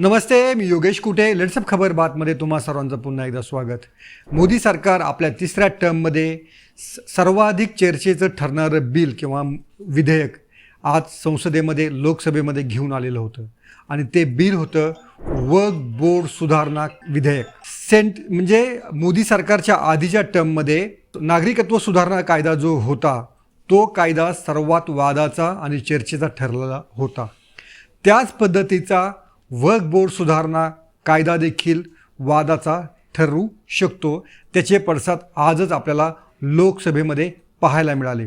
नमस्ते मी योगेश कुठे? लेट्सअप खबर बातमध्ये तुम्हा सर्वांचं पुन्हा एकदा स्वागत. मोदी सरकार आपल्या तिसऱ्या टर्ममध्ये स- सर्वाधिक चर्चेचं ठरणारं बिल किंवा विधेयक आज संसदेमध्ये लोकसभेमध्ये घेऊन आलेलं होतं. आणि ते बिल होतं वर्क बोर्ड सुधारणा विधेयक. सेंट म्हणजे मोदी सरकारच्या आधीच्या टर्ममध्ये नागरिकत्व सुधारणा कायदा जो होता तो कायदा सर्वात वादाचा आणि चर्चेचा ठरलेला होता. त्याच पद्धतीचा वर्क बोर्ड सुधारणा कायदा देखील वादाचा ठरू शकतो. त्याचे पडसाद आजच आपल्याला लोकसभेमध्ये पाहायला मिळाले.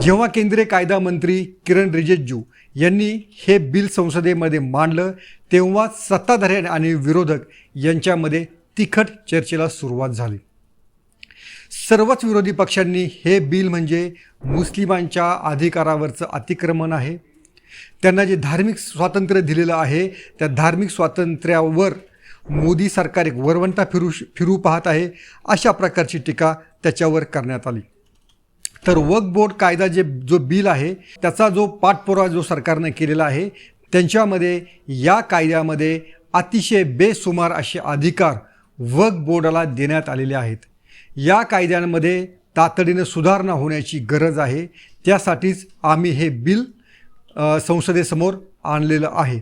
जेव्हा केंद्रीय कायदा मंत्री किरण रिजिजू यांनी हे बिल संसदेमध्ये मांडलं तेव्हा सत्ताधारी आणि विरोधक यांच्यामध्ये तिखट चर्चेला सुरुवात झाली. सर्वच विरोधी पक्षांनी हे बिल म्हणजे मुस्लिमांच्या अधिकारावरचं अतिक्रमण आहे. त्यांना जे धार्मिक स्वातंत्र्य दिलेलं आहे त्या धार्मिक स्वातंत्र्यावर मोदी सरकार एक वरवंटा फिरू फिरू पाहत आहे अशा प्रकारची टीका त्याच्यावर करण्यात आली. तर वक्फ बोर्ड कायदा जे जो बिल आहे त्याचा जो पाठपुरावा जो सरकारनं केलेला आहे त्यांच्यामध्ये या कायद्यामध्ये अतिशय बेसुमार असे अधिकार वक्फ बोर्डाला देण्यात आलेले आहेत. या कायद्यांमध्ये तातडीनं सुधारणा होण्याची गरज आहे त्यासाठीच आम्ही हे बिल संसदेसमोर आणलेलं आहे.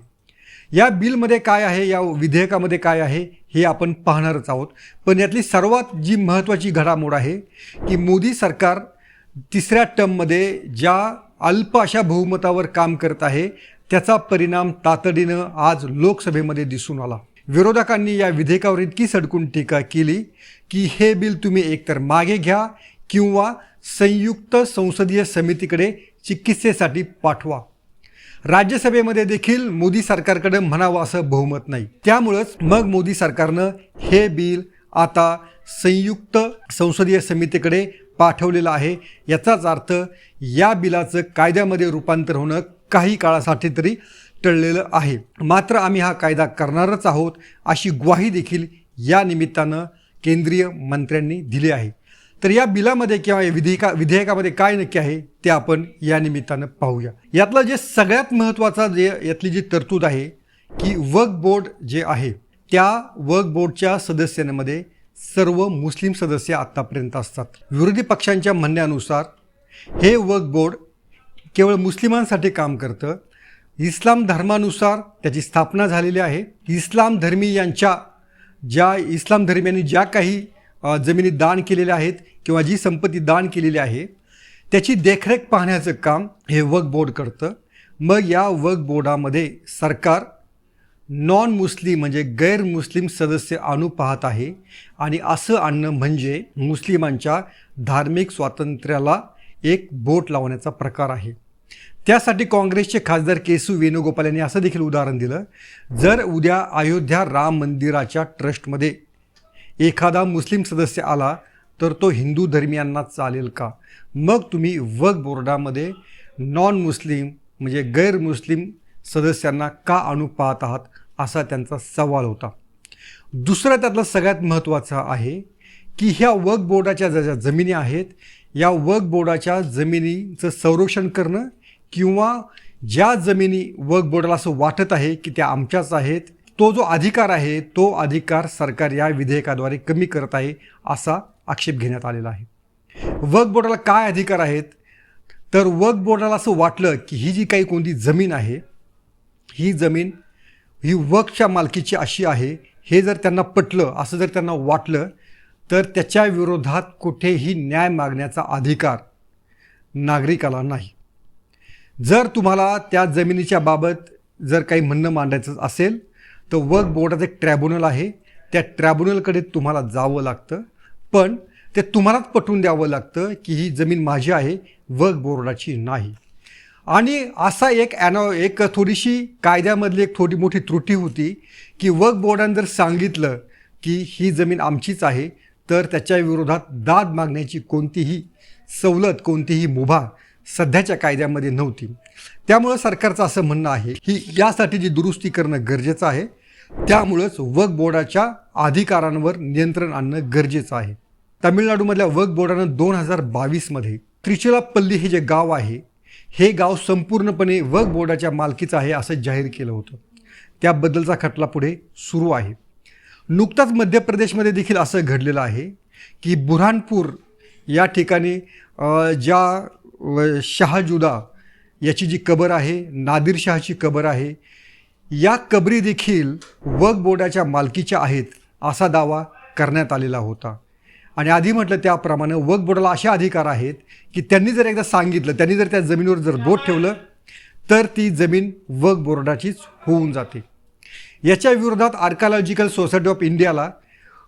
या बिलमध्ये काय आहे या विधेयकामध्ये काय आहे हे आपण पाहणारच आहोत. पण यातली सर्वात जी महत्त्वाची घडामोड आहे की मोदी सरकार तिसऱ्या टर्ममध्ये ज्या अल्प अशा बहुमतावर काम करत आहे त्याचा परिणाम तातडीनं आज लोकसभेमध्ये दिसून आला. विरोधकांनी या विधेयकावर इतकी सडकून टीका केली की हे बिल तुम्ही एकतर मागे घ्या किंवा संयुक्त संसदीय समितीकडे चिकित्सेसाठी पाठवा. राज्यसभेमध्ये देखील मोदी सरकारकडे म्हणावं असं बहुमत नाही. त्यामुळंच मग मोदी सरकारनं हे बिल आता संयुक्त संसदीय समितीकडे पाठवलेलं आहे. याचाच अर्थ या बिलाचं कायद्यामध्ये रूपांतर होणं काही काळासाठी तरी टळलेलं आहे. मात्र आम्ही हा कायदा करणारच आहोत अशी ग्वाही देखील या निमित्तानं केंद्रीय मंत्र्यांनी दिली आहे. तर या बिलामध्ये किंवा विधेयका विधेयकामध्ये काय नक्की आहे ते आपण या निमित्तानं पाहूया. यातलं जे सगळ्यात महत्त्वाचा जे यातली जी तरतूद आहे की वर्क बोर्ड जे आहे त्या वर्क बोर्डच्या सदस्यांमध्ये सर्व मुस्लिम सदस्य आत्तापर्यंत असतात. विरोधी पक्षांच्या म्हणण्यानुसार हे वर्क बोर्ड केवळ मुस्लिमांसाठी काम करतं. इस्लाम धर्मानुसार त्याची स्थापना झालेली आहे. इस्लाम धर्मीयांच्या ज्या इस्लाम धर्मियांनी ज्या काही जमिनी दान केलेल्या आहेत किंवा जी संपत्ती दान केलेली आहे त्याची देखरेख पाहण्याचं काम हे वक बोर्ड करतं. मग या वक बोर्डामध्ये सरकार नॉन मुस्लिम म्हणजे गैर मुस्लिम सदस्य आणू पाहत आहे आणि असं आणणं म्हणजे मुस्लिमांच्या धार्मिक स्वातंत्र्याला एक बोट लावण्याचा प्रकार आहे. त्यासाठी काँग्रेसचे खासदार केसू वेणुगोपाल यांनी असं देखील उदाहरण दिलं. जर उद्या अयोध्या राम मंदिराच्या ट्रस्टमध्ये एखादा मुस्लिम सदस्य आला तर तो हिंदू धर्मियांना चालेल का? मग तुम्ही वक बोर्डामध्ये नॉन मुस्लिम म्हणजे गैर मुस्लिम सदस्यांना का आणू पाहत आहात असा त्यांचा सवाल होता. दुसरं त्यातलं सगळ्यात महत्त्वाचं आहे की ह्या वक बोर्डाच्या ज्या ज्या जमिनी आहेत या वक बोर्डाच्या जमिनीचं संरक्षण करणं किंवा ज्या जमिनी वक बोर्डाला असं वाटत आहे की त्या आमच्याच आहेत तो जो अधिकार आहे तो अधिकार सरकार या विधेयकाद्वारे कमी करत आहे असा आक्षेप घेण्यात आलेला आहे. वक्फ बोर्डाला काय अधिकार आहेत? तर वक्फ बोर्डाला असं वाटलं की ही जी काही कोणती जमीन आहे ही जमीन ही वक्फच्या मालकीची अशी आहे हे जर त्यांना पटलं असं जर त्यांना वाटलं तर त्याच्या विरोधात कुठेही न्याय मागण्याचा अधिकार नागरिकाला नाही. जर तुम्हाला त्या जमिनीच्या बाबत जर काही म्हणणं मांडायचं असेल तर वर्क बोर्डाचं एक ट्रॅब्युनल आहे. त्या ट्रॅब्युनलकडे तुम्हाला जावं लागतं. पण ते तुम्हालाच पटवून द्यावं लागतं की ही जमीन माझी आहे वर्क बोर्डाची नाही. आणि असा एक ॲनो एक थोडीशी कायद्यामधली एक थोडी मोठी त्रुटी होती की वर्क बोर्डानं जर सांगितलं की ही जमीन आमचीच आहे तर त्याच्या विरोधात दाद मागण्याची कोणतीही सवलत कोणतीही मुभा सध्याच्या कायद्यामध्ये नव्हती. त्यामुळं सरकारचं असं म्हणणं आहे की यासाठी जी दुरुस्ती करणं गरजेचं आहे. त्यामुळंच वक्फ बोर्डाच्या अधिकारांवर नियंत्रण आणणं गरजेचं आहे. तामिळनाडूमधल्या वक्फ बोर्डानं दोन हजार बावीसमध्ये त्रिचुलापल्ली हे जे गाव आहे हे गाव संपूर्णपणे वक्फ बोर्डाच्या मालकीचं आहे असं जाहीर केलं होतं. त्याबद्दलचा खटला पुढे सुरू आहे. नुकताच मध्य प्रदेशमध्ये देखील असं घडलेलं आहे की बुऱ्हाणपूर या ठिकाणी ज्या शहाजुदा याची जी कबर आहे नादिर शहाची कबर आहे या कबरी देखील वक बोर्डाच्या मालकीच्या आहेत असा दावा करण्यात आलेला होता. आणि आधी म्हटलं त्याप्रमाणे वक बोर्डाला असे अधिकार आहेत की त्यांनी जर एकदा सांगितलं त्यांनी जर त्या जमिनीवर जर बोट ठेवलं तर ती जमीन वक बोर्डाचीच होऊन जाते. याच्या विरोधात आर्कालॉजिकल सोसायटी ऑफ इंडियाला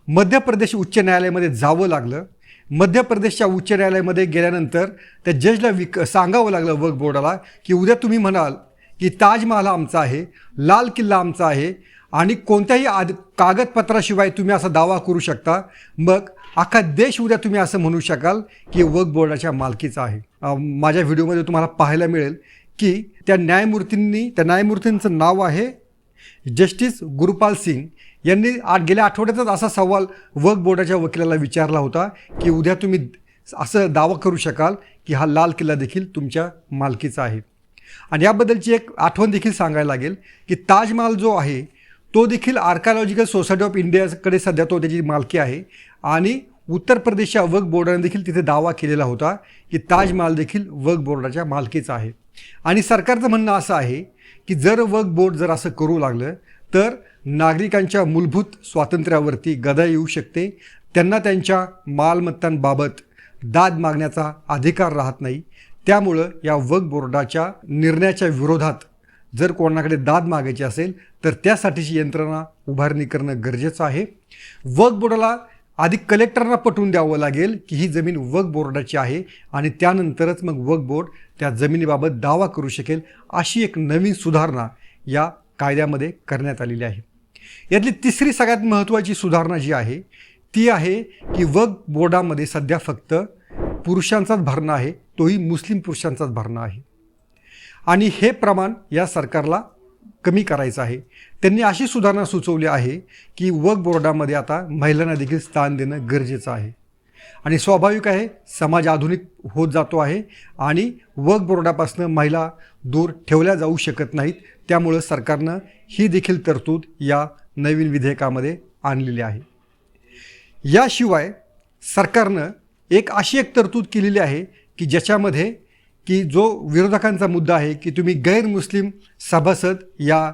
मध्य प्रदेश उच्च न्यायालयामध्ये जावं लागलं. मध्य प्रदेशच्या उच्च न्यायालयामध्ये गेल्यानंतर त्या जजला विक सांगावं लागलं वक बोर्डाला की उद्या तुम्ही म्हणाल की ताजमहाल आमचा आहे लाल किल्ला आमचा आहे आणि कोणत्याही आद कागदपत्राशिवाय तुम्ही असा दावा करू शकता. मग अख्खा देश उद्या तुम्ही असं म्हणू शकाल की वक बोर्डाच्या मालकीचा आहे. माझ्या व्हिडिओमध्ये तुम्हाला पाहायला मिळेल की त्या न्यायमूर्तींनी त्या न्यायमूर्तींचं नाव आहे जस्टिस गुरुपाल सिंग. यांनी आ गेल्या आठवड्यातच असा सवाल वक बोर्डाच्या वकिलाला विचारला होता की उद्या तुम्ही असं दावा करू शकाल की हा लाल किल्ला देखील तुमच्या मालकीचा आहे. आणि याबद्दलची एक आठवण देखील सांगायला लागेल की ताजमहाल जो आहे तो देखील आर्कालॉजिकल सोसायटी ऑफ इंडियाकडे सध्या तो त्याची मालकी आहे. आणि उत्तर प्रदेशच्या वक बोर्डाने देखील तिथे दावा केलेला होता की ताजमहाल देखील वक बोर्डाच्या मालकीचा आहे. आणि सरकारचं म्हणणं असं आहे की जर वक बोर्ड जर असं करू लागलं तर नागरिकांच्या मूलभूत स्वातंत्र्यावरती गदा येऊ शकते. त्यांना त्यांच्या मालमत्तांबाबत दाद मागण्याचा अधिकार राहत नाही. त्यामुळं या वक बोर्डाच्या निर्णयाच्या विरोधात जर कोणाकडे दाद मागायची असेल तर त्यासाठीची यंत्रणा उभारणी करणं गरजेचं आहे. वक बोर्डाला आधी कलेक्टरना पटवून द्यावं लागेल की ही जमीन वक बोर्डाची आहे आणि त्यानंतरच मग वक बोर्ड त्या जमिनीबाबत दावा करू शकेल अशी एक नवीन सुधारणा या कायद्यामध्ये करण्यात आलेली आहे. यातली तिसरी सगळ्यात महत्त्वाची सुधारणा जी आहे ती आहे की वक बोर्डामध्ये सध्या फक्त पुरुषांचाच भरणा आहे तोही मुस्लिम पुरुषांचाच भरणा आहे. आणि हे प्रमाण या सरकारला कमी करायचं आहे. त्यांनी अशी सुधारणा सुचवली आहे की वक बोर्डामध्ये आता महिलांना देखील स्थान देणं गरजेचं आहे. आणि स्वाभाविक आहे समाज आधुनिक होत जातो आहे आणि वक बोर्डापासून महिला दूर ठेवल्या जाऊ शकत नाहीत. त्यामुळं सरकारनं ही देखील तरतूद या नवीन विधेयकामध्ये आणलेली आहे. याशिवाय सरकारनं एक अशी एक तरतूद केलेली आहे की ज्याच्यामध्ये की जो विरोधकांचा मुद्दा आहे की तुम्ही गैरमुस्लिम सभासद या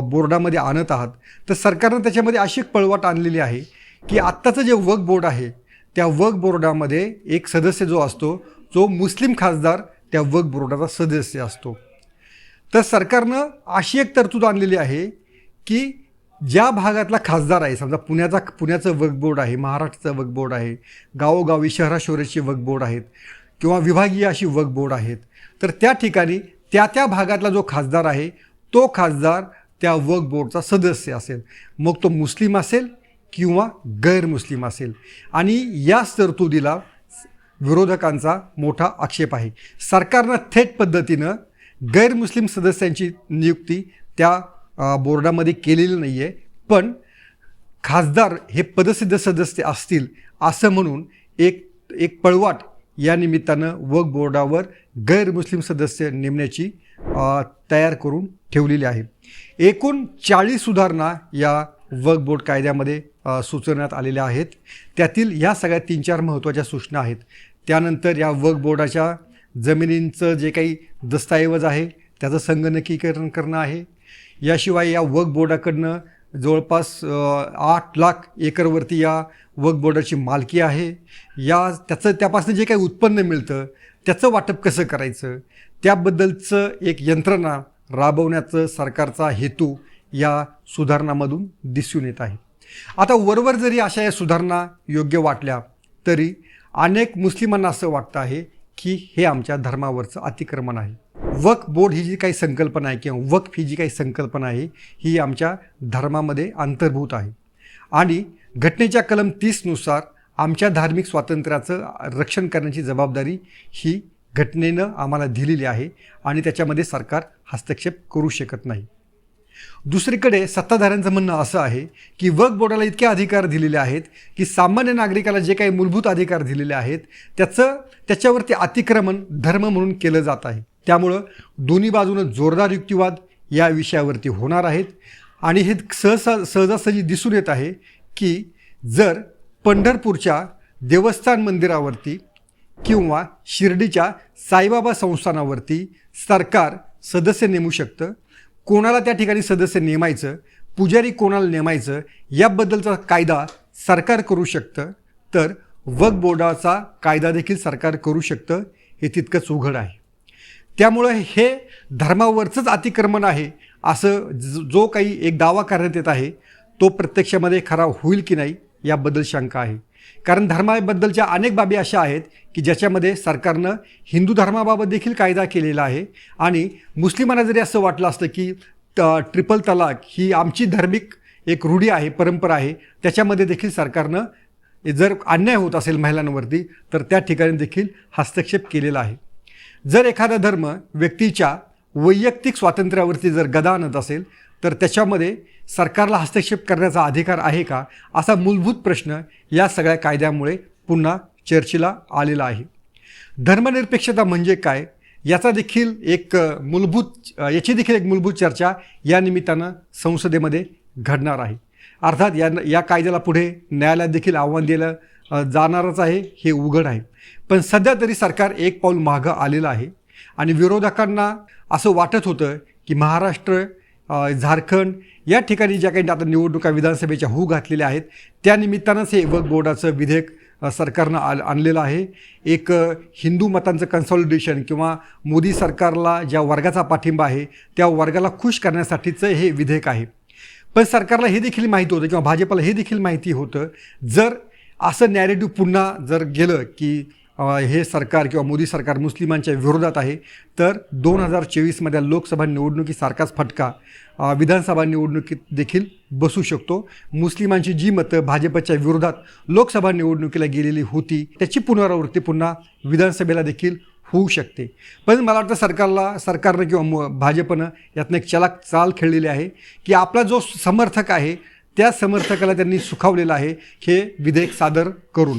बोर्डामध्ये आणत आहात तर सरकारनं त्याच्यामध्ये अशी एक पळवाट आणलेली आहे की आत्ताचं जे वक बोर्ड आहे त्या वक बोर्डामध्ये एक सदस्य जो असतो जो मुस्लिम खासदार त्या वक बोर्डाचा सदस्य असतो. तर सरकारनं अशी एक तरतूद आणलेली आहे की ज्या भागातला खासदार आहे समजा पुण्याचा पुण्याचं वक बोर्ड आहे महाराष्ट्राचं वक बोर्ड आहे गावोगावी शहराशोऱ्याचे वक बोर्ड आहेत किंवा विभागीय अशी वक्फ बोर्ड आहेत. तर त्या ठिकाणी त्या त्या भागातला जो खासदार आहे तो खासदार त्या वक्फ बोर्डचा सदस्य असेल. मग तो मुस्लिम असेल किंवा गैरमुस्लिम असेल. आणि याच तरतुदीला विरोधकांचा मोठा आक्षेप आहे. सरकारनं थेट पद्धतीनं गैरमुस्लिम सदस्यांची नियुक्ती त्या बोर्डामध्ये केलेली नाही आहे पण खासदार हे पदसिद्ध सदस्य असतील असं म्हणून एक एक पळवाट या निमित्तानं वक बोर्डावर गैरमुस्लिम सदस्य नेमण्याची तयार करून ठेवलेली आहे. एकूण चाळीस सुधारणा या वक बोर्ड कायद्यामध्ये सुचवण्यात आलेल्या आहेत. त्यातील ह्या सगळ्या तीन चार महत्त्वाच्या सूचना आहेत. त्यानंतर या वक बोर्डाच्या जमिनींचं जे काही दस्तऐवज आहे त्याचं संगणकीकरण करणं आहे. याशिवाय या वक बोर्डाकडनं जवळपास आठ लाख एकरवरती या वक्फ बोर्डाची मालकी आहे. या त्याचं त्यापासून जे काही उत्पन्न मिळतं त्याचं वाटप कसं करायचं? त्याबद्दलचं एक यंत्रणा राबवण्याचं सरकारचा हेतू या सुधारणामधून दिसून येत आहे. आता वरवर जरी अशा या सुधारणा योग्य वाटल्या तरी अनेक मुस्लिमांना असं वाटतं आहे की हे आमच्या धर्मावरचं अतिक्रमण आहे. वक्फ बोर्ड ही जी काही संकल्पना आहे किंवा वक्फ ही जी काही संकल्पना आहे ही आमच्या धर्मामध्ये अंतर्भूत आहे. आणि घटनेच्या कलम तीसनुसार आमच्या धार्मिक स्वातंत्र्याचं रक्षण करण्याची जबाबदारी ही घटनेनं आम्हाला दिलेली आहे आणि त्याच्यामध्ये सरकार हस्तक्षेप करू शकत नाही. दुसरीकडे सत्ताधाऱ्यांचं म्हणणं असं आहे की वक्फ बोर्डाला इतके अधिकार दिलेले आहेत की सामान्य नागरिकाला जे काही मूलभूत अधिकार दिलेले आहेत त्याचं त्याच्यावरती अतिक्रमण धर्म म्हणून केलं जात आहे. त्यामुळं दोन्ही बाजूनं जोरदार युक्तिवाद या विषयावरती होणार आहेत. आणि हे सहसा सहजासहजी दिसून येत आहे की जर पंढरपूरच्या देवस्थान मंदिरावरती किंवा शिर्डीच्या साईबाबा संस्थानावरती सरकार सदस्य नेमू शकतं कोणाला त्या ठिकाणी सदस्य नेमायचं पुजारी कोणाला नेमायचं याबद्दलचा कायदा सरकार करू शकतं तर वक्फ बोर्डाचा कायदा देखील सरकार करू शकतं हे तितकंच उघड आहे. त्यामुळं हे धर्मावरचंच अतिक्रमण आहे असं जो काही एक दावा करण्यात येत आहे तो प्रत्यक्षामध्ये खरा होईल की नाही याबद्दल शंका आहे. कारण धर्माबद्दलच्या अनेक बाबी अशा आहेत की ज्याच्यामध्ये सरकारनं हिंदू धर्माबाबत देखील कायदा केलेला आहे आणि मुस्लिमांना जरी असं वाटलं असतं की त- ट्रिपल तलाक ही आमची धार्मिक एक रूढी आहे परंपरा आहे त्याच्यामध्ये देखील सरकारनं जर अन्याय होत असेल महिलांवरती तर त्या ठिकाणी देखील हस्तक्षेप केलेला आहे. जर एखादा धर्म व्यक्तीच्या वैयक्तिक स्वातंत्र्यावरती जर गदा आणत असेल तर त्याच्यामध्ये सरकारला हस्तक्षेप करण्याचा अधिकार आहे का असा मूलभूत प्रश्न या सगळ्या कायद्यामुळे पुन्हा चर्चेला आलेला आहे. धर्मनिरपेक्षता म्हणजे काय याचा देखील एक मूलभूत याची देखील एक मूलभूत चर्चा या निमित्तानं संसदेमध्ये घडणार आहे. अर्थात या या कायद्याला पुढे न्यायालयात देखील आव्हान दिलं जाणारच आहे हे उघड आहे. पण सध्या तरी सरकार एक पाऊल मागं आलेलं आहे. आणि विरोधकांना असं वाटत होतं की महाराष्ट्र झारखंड या ठिकाणी ज्या काही आता निवडणुका विधानसभेच्या होऊ घातलेल्या आहेत त्या निमित्तानंच हे वक बोर्डाचं विधेयक सरकारनं आल आणलेलं आहे. एक हिंदू मतांचं कन्सॉलिडेशन किंवा मोदी सरकारला ज्या वर्गाचा पाठिंबा आहे त्या वर्गाला खुश करण्यासाठीचं हे विधेयक आहे. पण सरकारला हे देखील माहिती होतं किंवा भाजपला हे देखील माहिती होतं जर असं नॅरेटिव्ह पुन्हा जर गेलं की हे सरकार किंवा मोदी सरकार मुस्लिमांच्या विरोधात आहे तर दोन हजार चोवीसमधल्या लोकसभा निवडणुकीसारखाच फटका विधानसभा निवडणुकीत देखील बसू शकतो. मुस्लिमांची जी मतं भाजपच्या विरोधात लोकसभा निवडणुकीला गेलेली होती त्याची पुनरावृत्ती पुन्हा विधानसभेला देखील होऊ शकते. पण मला वाटतं सरकारला सरकारनं किंवा म भाजपनं यातनं एक चलाक चाल खेळलेली आहे की आपला जो समर्थक आहे त्या समर्थकाला त्यांनी सुखावलेलं आहे हे विधेयक सादर करून.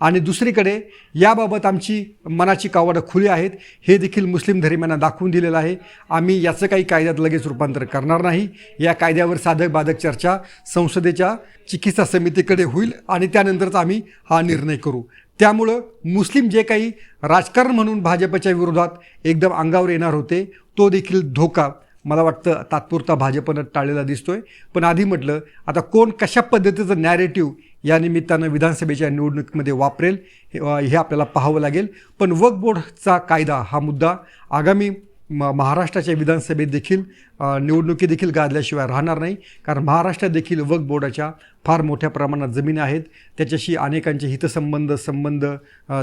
आणि दुसरीकडे याबाबत आमची मनाची कावडं खुली आहेत हे देखील मुस्लिम धर्मियांना दाखवून दिलेलं आहे. आम्ही याचं काही कायद्यात लगेच रूपांतर करणार नाही. या कायद्यावर साधक बाधक चर्चा संसदेच्या चिकित्सा समितीकडे होईल आणि त्यानंतरच आम्ही हा निर्णय करू. त्यामुळं मुस्लिम जे काही राजकारण म्हणून भाजपच्या विरोधात एकदम अंगावर येणार होते तो देखील धोका मला वाटतं तात्पुरता भाजपनं टाळलेला दिसतोय. पण आधी म्हटलं आता कोण कशा पद्धतीचं नॅरेटिव्ह या निमित्तानं विधानसभेच्या निवडणुकीमध्ये वापरेल हे आपल्याला पाहावं लागेल. पण वक्फ बोर्डचा कायदा हा मुद्दा आगामी म महाराष्ट्राच्या विधानसभेत देखील निवडणुकी देखील गाजल्याशिवाय राहणार नाही. कारण महाराष्ट्रात देखील वक्फ बोर्डाच्या फार मोठ्या प्रमाणात जमिनी आहेत. त्याच्याशी अनेकांचे हितसंबंध संबंध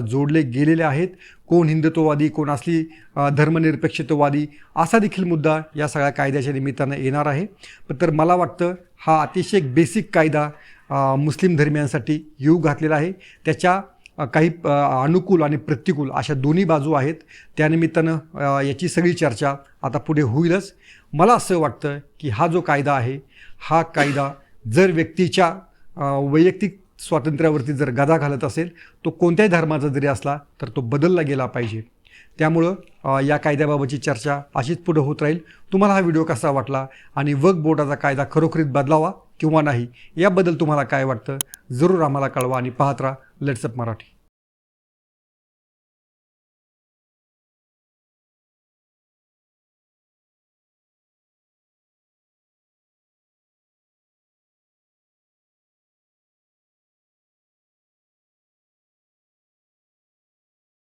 जोडले गेलेले आहेत. कोण हिंदुत्ववादी कोण असली धर्मनिरपेक्षत्ववादी धर्मनिरपेक्षितवादी असा देखील मुद्दा या सगळ्या कायद्याच्या निमित्तानं येणार आहे. तर मला वाटतं हा अतिशय बेसिक कायदा मुस्लिम धर्मियांसाठी येऊ घातलेला आहे. त्याच्या काही अनुकूल आणि प्रतिकूल अशा दोन्ही बाजू आहेत. त्यानिमित्तानं याची सगळी चर्चा आता पुढे होईलच. मला असं वाटतं की हा जो कायदा आहे हा कायदा जर व्यक्तीच्या वैयक्तिक स्वातंत्र्यावरती जर गदा घालत असेल तो कोणत्याही धर्माचा जरी असला तर तो बदलला गेला पाहिजे. त्यामुळं या कायद्याबाबतची चर्चा अशीच पुढे होत राहील. तुम्हाला हा व्हिडिओ कसा वाटला आणि वक बोर्डाचा कायदा खरोखरीत बदलावा? किंवा नाही? याबद्दल तुम्हाला काय वाटतं? जरूर आम्हाला कळवा आणि पाहत राहा. लेट्सअप मराठी.